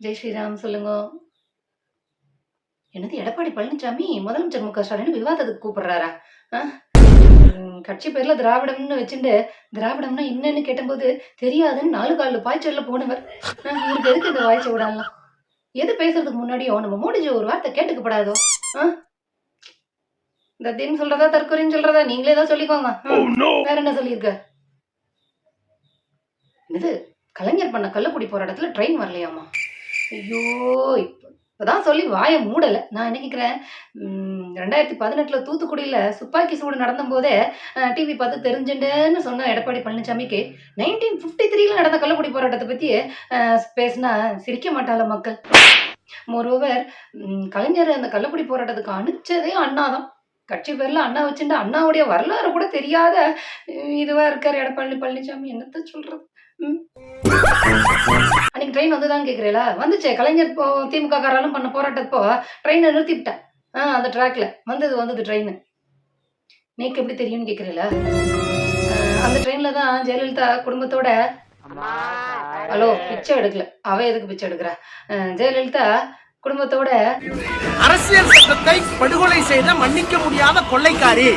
ஜெய் ஸ்ரீராம் சொல்லுங்க. என்னது எடப்பாடி பழனிசாமி முதலமைச்சர் மு க ஸ்டாலின் விவாதத்துக்கு கூப்பிடுறாரா? கட்சி பேர்ல திராவிடம்னு வச்சுட்டு திராவிடம்னா என்னன்னு கேட்டபோது தெரியாதுன்னு நாலு காலில் பாய்ச்சல்ல போனவர். இவருக்கு எதுக்கு இந்த வாய்ச்ச விடலாம்? எது பேசுறதுக்கு முன்னாடியும் நம்ம மோடிஜி ஒரு வார்த்தை கேட்டுக்கப்படாதோ? தின் சொல்றதா தற்கொலைன்னு சொல்றதா? நீங்களே தான் சொல்லிக்கோங்க. ஆ, வேற என்ன சொல்லியிருக்க? இது கலைஞர் பண்ண கள்ளக்குடி போராட்டத்துல ட்ரெயின் வரலையாமா? ஐயோ இப்போ இப்போதான் சொல்லி வாயை மூடலை. நான் நினைக்கிறேன் ரெண்டாயிரத்தி பதினெட்டில் தூத்துக்குடியில் துப்பாக்கி சூடு நடந்த போதே டிவி பார்த்து தெரிஞ்சுட்டுன்னு சொன்ன எடப்பாடி பழனிசாமிக்கு நைன்டீன் ஃபிஃப்டி த்ரீல நடந்த கள்ளக்குடி போராட்டத்தை பற்றி பேசினா சிரிக்க மாட்டாள மக்கள். மோரோவர் கலைஞர் அந்த கள்ளக்குடி போராட்டத்துக்கு அனுப்பிச்சதே அண்ணாதான். கட்சி பேரில் அண்ணா வச்சுட்டு அண்ணாவுடைய வரலாறு கூட தெரியாத இதுவாக இருக்கார் எடப்பாடி பழனிசாமி என்னத்த சொல்கிறது ம். ட்ரெயின் வந்துதான் கேட்குறீங்களா வந்துச்சே. கலைஞர் போ திமுக காராலும் பண்ண போராட்டப்போ ட்ரெயினை நிறுத்திவிட்டேன் ஆ அந்த ட்ராக்ல வந்தது வந்தது ட்ரெயின் நீக்கு எப்படி தெரியும்னு கேட்குறீங்களா அந்த ட்ரெயின்ல தான் ஜெயலலிதா குடும்பத்தோட ஹலோ பிச்சை எடுக்கல. அவ எதுக்கு பிச்சை எடுக்கிறா? ஜெயலலிதா குடும்பத்தோட அரசியல் சட்டத்தை படுகொலை செய்த மன்னிக்க முடியாத கொள்ளைக்காரி.